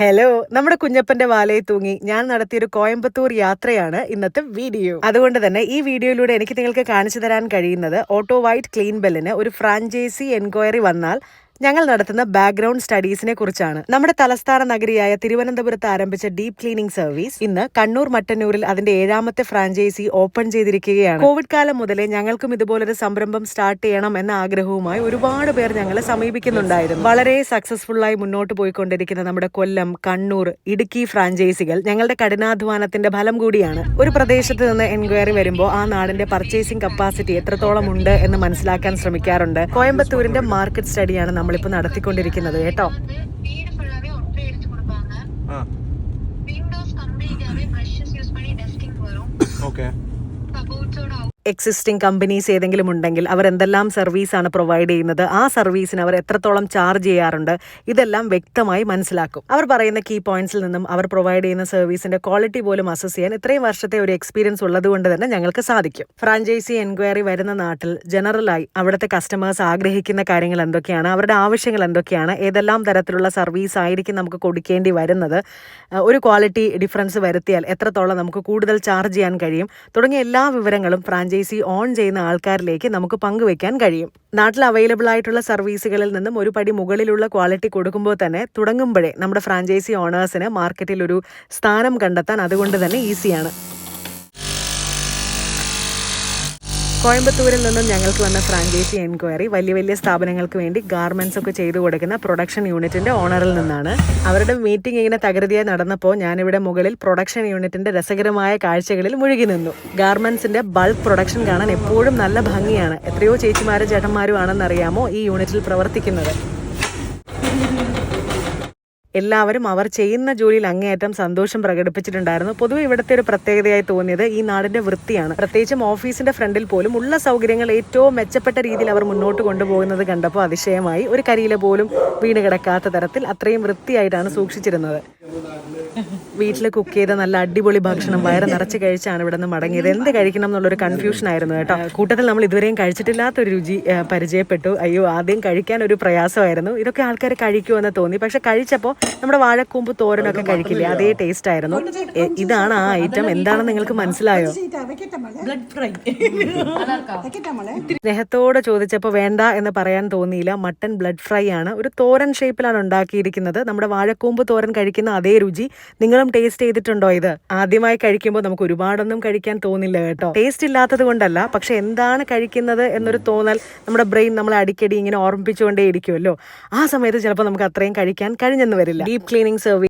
Hello നമ്മുടെ കുഞ്ഞപ്പന്റെ വാലയെ തൂങ്ങി. ഞാൻ നടത്തിയൊരു കോയമ്പത്തൂർ യാത്രയാണ് ഇന്നത്തെ വീഡിയോ. അതുകൊണ്ട് തന്നെ ഈ വീഡിയോയിലൂടെ എനിക്ക് നിങ്ങൾക്ക് കാണിച്ചു തരാൻ കഴിയുന്നത് ഓട്ടോ വൈറ്റ് ക്ലീൻ ബെല്ലിന് ഒരു ഫ്രാഞ്ചൈസി എൻക്വയറി വന്നാൽ ഞങ്ങൾ നടത്തുന്ന ബാക്ക്ഗ്രൗണ്ട് സ്റ്റഡീസിനെ കുറിച്ചാണ്. നമ്മുടെ തലസ്ഥാന നഗരിയായ തിരുവനന്തപുരത്ത് ആരംഭിച്ച ഡീപ് ക്ലീനിംഗ് സർവീസ് ഇന്ന് കണ്ണൂർ മട്ടന്നൂരിൽ അതിന്റെ ഏഴാമത്തെ ഫ്രാഞ്ചൈസി ഓപ്പൺ ചെയ്തിരിക്കുകയാണ്. കോവിഡ് കാലം മുതലേ ഞങ്ങൾക്കും ഇതുപോലൊരു സംരംഭം സ്റ്റാർട്ട് ചെയ്യണം എന്ന ആഗ്രഹവുമായി ഒരുപാട് പേർ ഞങ്ങളെ സമീപിക്കുന്നുണ്ടായിരുന്നു. വളരെ സക്സസ്ഫുള്ളായി മുന്നോട്ട് പോയിക്കൊണ്ടിരിക്കുന്ന നമ്മുടെ കൊല്ലം കണ്ണൂർ ഇടുക്കി ഫ്രാഞ്ചൈസികൾ ഞങ്ങളുടെ കഠിനാധ്വാനത്തിന്റെ ഫലം കൂടിയാണ്. ഒരു പ്രദേശത്ത് നിന്ന് എൻക്വയറി വരുമ്പോൾ ആ നാടിന്റെ പർച്ചേസിംഗ് കപ്പാസിറ്റി എത്രത്തോളം ഉണ്ട് എന്ന് മനസ്സിലാക്കാൻ ശ്രമിക്കാറുണ്ട്. കോയമ്പത്തൂരിന്റെ മാർക്കറ്റ് സ്റ്റഡിയാണ് നമ്മളിപ്പോൾ നടത്തിക്കൊണ്ടിരിക്കുന്നത് കേട്ടോ. வீடு എക്സിസ്റ്റിംഗ് കമ്പനീസ് ഏതെങ്കിലും ഉണ്ടെങ്കിൽ അവർ എന്തെല്ലാം സർവീസാണ് പ്രൊവൈഡ് ചെയ്യുന്നത് ആ സർവീസിന് അവർ എത്രത്തോളം ചാർജ് ചെയ്യാറുണ്ട് ഇതെല്ലാം വ്യക്തമായി മനസ്സിലാക്കും. അവർ പറയുന്ന കീ പോയിന്റ്സിൽ നിന്നും അവർ പ്രൊവൈഡ് ചെയ്യുന്ന സർവീസിന്റെ ക്വാളിറ്റി പോലും അസസ് ചെയ്യാൻ ഇത്രയും വർഷത്തെ ഒരു എക്സ്പീരിയൻസ് ഉള്ളതുകൊണ്ട് തന്നെ ഞങ്ങൾക്ക് സാധിക്കും. ഫ്രാഞ്ചൈസി എൻക്വയറി വരുന്ന നാട്ടിൽ ജനറലായി അവിടുത്തെ കസ്റ്റമേഴ്സ് ആഗ്രഹിക്കുന്ന കാര്യങ്ങൾ എന്തൊക്കെയാണ് അവരുടെ ആവശ്യങ്ങൾ എന്തൊക്കെയാണ് ഏതെല്ലാം തരത്തിലുള്ള സർവീസ് ആയിരിക്കും നമുക്ക് കൊടുക്കേണ്ടി വരുന്നത് ഒരു ക്വാളിറ്റി ഡിഫറൻസ് വരുത്തിയാൽ എത്രത്തോളം നമുക്ക് കൂടുതൽ ചാർജ് ചെയ്യാൻ കഴിയും തുടങ്ങിയ എല്ലാ വിവരങ്ങളും ഫ്രാഞ്ചൈസി ഓൺ ചെയ്യുന്ന ആൾക്കാരിലേക്ക് നമുക്ക് പങ്കുവെക്കാൻ കഴിയും. നാട്ടിൽ അവൈലബിൾ ആയിട്ടുള്ള സർവീസുകളിൽ നിന്നും ഒരു പടി മുകളിലുള്ള ക്വാളിറ്റി കൊടുക്കുമ്പോൾ തന്നെ തുടങ്ങുമ്പോഴേ നമ്മുടെ ഫ്രാഞ്ചൈസി ഓണേഴ്സിന് മാർക്കറ്റിൽ ഒരു സ്ഥാനം കണ്ടെത്താൻ അതുകൊണ്ട് തന്നെ ഈസിയാണ് കോയമ്പത്തൂരിൽ നിന്നും ഞങ്ങൾക്ക് വന്ന ഫ്രാഞ്ചൈസി എൻക്വയറി വലിയ വലിയ സ്ഥാപനങ്ങൾക്ക് വേണ്ടി ഗാർമെന്റ്സ് ഒക്കെ ചെയ്തു കൊടുക്കുന്ന പ്രൊഡക്ഷൻ യൂണിറ്റിന്റെ ഓണറിൽ നിന്നാണ്. അവരുടെ മീറ്റിംഗ് ഇങ്ങനെ തകൃതിയായി നടന്നപ്പോൾ ഞാനിവിടെ മുകളിൽ പ്രൊഡക്ഷൻ യൂണിറ്റിന്റെ രസകരമായ കാഴ്ചകളിൽ മുഴുകി നിന്നു. ഗാർമെന്റ്സിന്റെ ബൾക്ക് പ്രൊഡക്ഷൻ കാണാൻ എപ്പോഴും നല്ല ഭംഗിയാണ്. എത്രയോ ചേച്ചിമാരും ചേട്ടന്മാരും ആണെന്നറിയാമോ ഈ യൂണിറ്റിൽ പ്രവർത്തിക്കുന്നത്? എല്ലാവരും അവർ ചെയ്യുന്ന ജോലിയിൽ അങ്ങേയറ്റം സന്തോഷം പ്രകടിപ്പിച്ചിട്ടുണ്ടായിരുന്നു. പൊതുവെ ഇവിടുത്തെ ഒരു പ്രത്യേകതയായി തോന്നിയത് ഈ നാടിന്റെ വൃത്തിയാണ്. പ്രത്യേകിച്ചും ഓഫീസിന്റെ ഫ്രണ്ടിൽ പോലും ഉള്ള സൗകര്യങ്ങൾ ഏറ്റവും മെച്ചപ്പെട്ട രീതിയിൽ അവർ മുന്നോട്ട് കൊണ്ടുപോകുന്നത് കണ്ടപ്പോൾ അതിശയമായി ഒരു കരിയില പോലും വീണ് കിടക്കാത്ത തരത്തിൽ അത്രയും വൃത്തിയായിട്ടാണ് സൂക്ഷിച്ചിരുന്നത്. വീട്ടിൽ കുക്ക് ചെയ്ത നല്ല അടിപൊളി ഭക്ഷണം വയറ് നിറച്ച് കഴിച്ചാണ് ഇവിടെ നിന്ന് മടങ്ങിയത്. എന്ത് കഴിക്കണം എന്നുള്ളൊരു കൺഫ്യൂഷൻ ആയിരുന്നു കേട്ടോ. കൂട്ടത്തിൽ നമ്മൾ ഇതുവരെയും കഴിച്ചിട്ടില്ലാത്ത ഒരു രുചി പരിചയപ്പെട്ടു. അയ്യോ ആദ്യം കഴിക്കാൻ ഒരു പ്രയാസമായിരുന്നു. ഇതൊക്കെ ആൾക്കാർ കഴിക്കുമെന്ന് തോന്നി. പക്ഷെ കഴിച്ചപ്പോൾ നമ്മുടെ വാഴക്കൂമ്പ് തോരനൊക്കെ കഴിക്കില്ല? അതേ ടേസ്റ്റ് ആയിരുന്നു. ഇതാണ് ആ ഐറ്റം എന്താണെന്ന് നിങ്ങൾക്ക് മനസ്സിലായോ? സ്നേഹത്തോടെ ചോദിച്ചപ്പോൾ വേണ്ട എന്ന് പറയാൻ തോന്നിയില്ല. മട്ടൻ ബ്ലഡ് ഫ്രൈ ആണ്. ഒരു തോരൻ ഷേപ്പിലാണ് ഉണ്ടാക്കിയിരിക്കുന്നത്. നമ്മുടെ വാഴക്കൂമ്പ് തോരൻ കഴിക്കുന്ന അതേ രുചി. നിങ്ങളും ടേസ്റ്റ് ചെയ്തിട്ടുണ്ടോ ഇത്? ആദ്യമായി കഴിക്കുമ്പോൾ നമുക്ക് ഒരുപാടൊന്നും കഴിക്കാൻ തോന്നില്ല കേട്ടോ. ടേസ്റ്റ് ഇല്ലാത്തത് കൊണ്ടല്ല പക്ഷെ എന്താണ് കഴിക്കുന്നത് എന്നൊരു തോന്നൽ നമ്മുടെ ബ്രെയിൻ നമ്മളെ അടിക്കടി ഇങ്ങനെ ഓർമ്മിപ്പിച്ചുകൊണ്ടേ ഇരിക്കുമല്ലോ ആ സമയത്ത് ചിലപ്പോൾ നമുക്ക് അത്രയും കഴിക്കാൻ കഴിഞ്ഞെന്ന് വരില്ല. Deep cleaning service